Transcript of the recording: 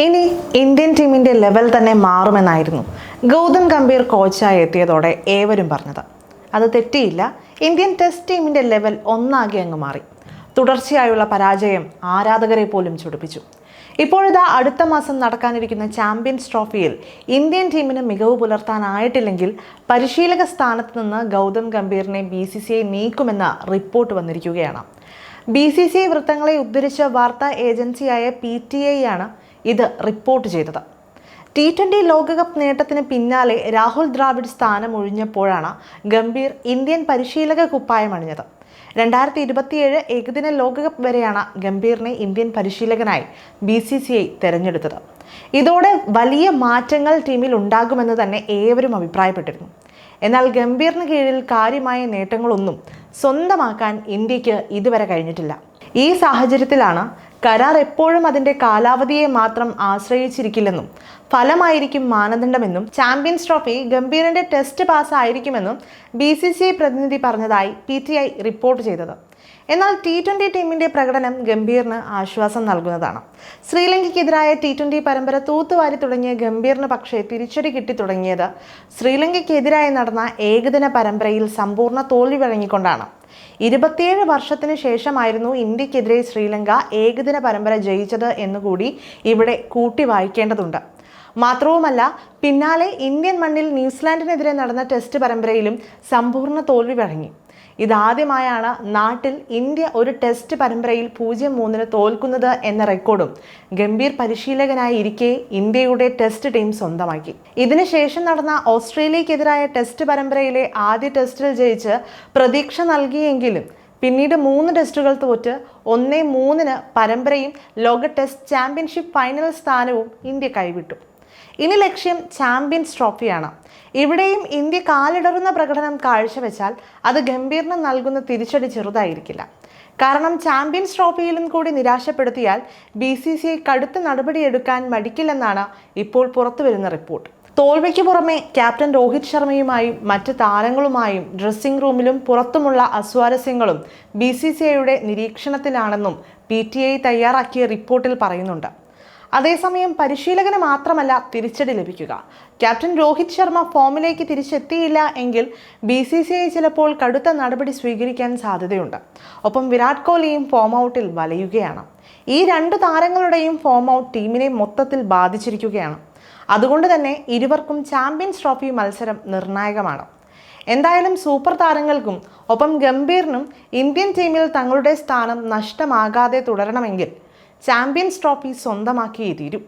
ഇനി ഇന്ത്യൻ ടീമിന്റെ ലെവൽ തന്നെ മാറുമെന്നായിരുന്നു ഗൗതം ഗംഭീർ കോച്ചായി എത്തിയതോടെ ഏവരും പറഞ്ഞത്. അത് തെറ്റിയില്ല. ഇന്ത്യൻ ടെസ്റ്റ് ടീമിന്റെ ലെവൽ ഒന്നാകെ അങ്ങ് മാറി. തുടർച്ചയായുള്ള പരാജയം ആരാധകരെ പോലും ചൊടിപ്പിച്ചു. ഇപ്പോഴിതാ അടുത്ത മാസം നടക്കാനിരിക്കുന്ന ചാമ്പ്യൻസ് ട്രോഫിയിൽ ഇന്ത്യൻ ടീമിന് മികവ് പുലർത്താനായിട്ടില്ലെങ്കിൽ പരിശീലക സ്ഥാനത്ത് നിന്ന് ഗൗതം ഗംഭീറിനെ ബി സി സി ഐ നീക്കുമെന്ന റിപ്പോർട്ട് വന്നിരിക്കുകയാണ്. ബി സി സി ഐ വൃത്തങ്ങളെ ഉദ്ധരിച്ച വാർത്താ ഏജൻസിയായ പി ടി ഐ ആണ് ഇത് റിപ്പോർട്ട് ചെയ്തത്. ടി ട്വന്റി ലോകകപ്പ് നേട്ടത്തിന് പിന്നാലെ രാഹുൽ ദ്രാവിഡ് സ്ഥാനം ഒഴിഞ്ഞപ്പോഴാണ് ഗംഭീർ ഇന്ത്യൻ പരിശീലക കുപ്പായം അണിഞ്ഞത്. രണ്ടായിരത്തി ഇരുപത്തിയേഴ് ഏകദിന ലോകകപ്പ് വരെയാണ് ഗംഭീറിനെ ഇന്ത്യൻ പരിശീലകനായി ബി സി സി ഐ തെരഞ്ഞെടുത്തത്. ഇതോടെ വലിയ മാറ്റങ്ങൾ ടീമിൽ ഉണ്ടാകുമെന്ന് തന്നെ ഏവരും അഭിപ്രായപ്പെട്ടിരുന്നു. എന്നാൽ ഗംഭീറിന് കീഴിൽ കാര്യമായ നേട്ടങ്ങളൊന്നും സ്വന്തമാക്കാൻ ഇന്ത്യയ്ക്ക് ഇതുവരെ കഴിഞ്ഞിട്ടില്ല. ഈ സാഹചര്യത്തിലാണ് കരാർ എപ്പോഴും അതിന്റെ കാലാവധിയെ മാത്രം ആശ്രയിച്ചിരിക്കില്ലെന്നും ഫലമായിരിക്കും മാനദണ്ഡമെന്നും ചാമ്പ്യൻസ് ട്രോഫി ഗംഭീറിന്റെ ടെസ്റ്റ് പാസ് ആയിരിക്കുമെന്നും ബി സി സി ഐ പ്രതിനിധി പറഞ്ഞതായി പി ടി ഐ റിപ്പോർട്ട് ചെയ്തത്. എന്നാൽ ടി ട്വന്റി ടീമിന്റെ പ്രകടനം ഗംഭീറിന് ആശ്വാസം നൽകുന്നതാണ്. ശ്രീലങ്കയ്ക്കെതിരായ ടി ട്വന്റി പരമ്പര തൂത്തുവാരി തുടങ്ങിയ ഗംഭീറിന് പക്ഷേ തിരിച്ചടി കിട്ടി തുടങ്ങിയത് ശ്രീലങ്കയ്ക്കെതിരായി നടന്ന ഏകദിന പരമ്പരയിൽ സമ്പൂർണ തോൽവി വഴങ്ങിക്കൊണ്ടാണ്. ഇരുപത്തിയേഴ് വർഷത്തിന് ശേഷമായിരുന്നു ഇന്ത്യക്കെതിരെ ശ്രീലങ്ക ഏകദിന പരമ്പര ജയിച്ചത് എന്നുകൂടി ഇവിടെ കൂട്ടി വായിക്കേണ്ടതുണ്ട്. മാത്രവുമല്ല പിന്നാലെ ഇന്ത്യൻ മണ്ണിൽ ന്യൂസിലാൻഡിനെതിരെ നടന്ന ടെസ്റ്റ് പരമ്പരയിലും സമ്പൂർണ തോൽവി വഴങ്ങി. ഇതാദ്യമായാണ് നാട്ടിൽ ഇന്ത്യ ഒരു ടെസ്റ്റ് പരമ്പരയിൽ പൂജ്യം മൂന്നിന് തോൽക്കുന്നത് എന്ന റെക്കോർഡും ഗംഭീർ പരിശീലകനായി ഇരിക്കെ ഇന്ത്യയുടെ ടെസ്റ്റ് ടീം സ്വന്തമാക്കി. ഇതിനുശേഷം നടന്ന ഓസ്ട്രേലിയക്കെതിരായ ടെസ്റ്റ് പരമ്പരയിലെ ആദ്യ ടെസ്റ്റിൽ ജയിച്ച് പ്രതീക്ഷ നൽകിയെങ്കിലും പിന്നീട് മൂന്ന് ടെസ്റ്റുകൾ തോറ്റ് ഒന്നേ മൂന്നിന് പരമ്പരയും ലോക ടെസ്റ്റ് ചാമ്പ്യൻഷിപ്പ് ഫൈനൽ സ്ഥാനവും ഇന്ത്യ കൈവിട്ടു. ഇനി ലക്ഷ്യം ചാമ്പ്യൻസ് ട്രോഫിയാണ് ഇവിടെയും ഇന്ത്യ കാലിടറുന്ന പ്രകടനം കാഴ്ചവെച്ചാൽ അത് ഗംഭീറിന് നൽകുന്ന തിരിച്ചടി ചെറുതായിരിക്കില്ല. കാരണം ചാമ്പ്യൻസ് ട്രോഫിയിലും കൂടി നിരാശപ്പെടുത്തിയാൽ ബി സി സി ഐ കടുത്ത നടപടിയെടുക്കാൻ മടിക്കില്ലെന്നാണ് ഇപ്പോൾ പുറത്തുവരുന്ന റിപ്പോർട്ട്. തോൽവിക്ക് പുറമെ ക്യാപ്റ്റൻ രോഹിത് ശർമ്മയുമായും മറ്റ് താരങ്ങളുമായും ഡ്രസ്സിംഗ് റൂമിലും പുറത്തുമുള്ള അസ്വാരസ്യങ്ങളും ബി സി സി ഐയുടെ നിരീക്ഷണത്തിലാണെന്നും പി ടി ഐ തയ്യാറാക്കിയ റിപ്പോർട്ടിൽ പറയുന്നുണ്ട്. അതേസമയം പരിശീലകന് മാത്രമല്ല തിരിച്ചടി ലഭിക്കുക. ക്യാപ്റ്റൻ രോഹിത് ശർമ്മ ഫോമിലേക്ക് തിരിച്ചെത്തിയില്ല എങ്കിൽ ബി സി സി ഐ ചിലപ്പോൾ കടുത്ത നടപടി സ്വീകരിക്കാൻ സാധ്യതയുണ്ട്. ഒപ്പം വിരാട് കോഹ്ലിയും ഫോം ഔട്ടിൽ വലയുകയാണ്. ഈ രണ്ട് താരങ്ങളുടെയും ഫോം ഔട്ട് ടീമിനെ മൊത്തത്തിൽ ബാധിച്ചിരിക്കുകയാണ്. അതുകൊണ്ട് തന്നെ ഇരുവർക്കും ചാമ്പ്യൻസ് ട്രോഫി മത്സരം നിർണായകമാണ്. എന്തായാലും സൂപ്പർ താരങ്ങൾക്കും ഒപ്പം ഗംഭീറിനും ഇന്ത്യൻ ടീമിൽ തങ്ങളുടെ സ്ഥാനം നഷ്ടമാകാതെ തുടരണമെങ്കിൽ ചാമ്പ്യൻസ് ട്രോഫി സ്വന്തമാക്കിയേ തീരൂ.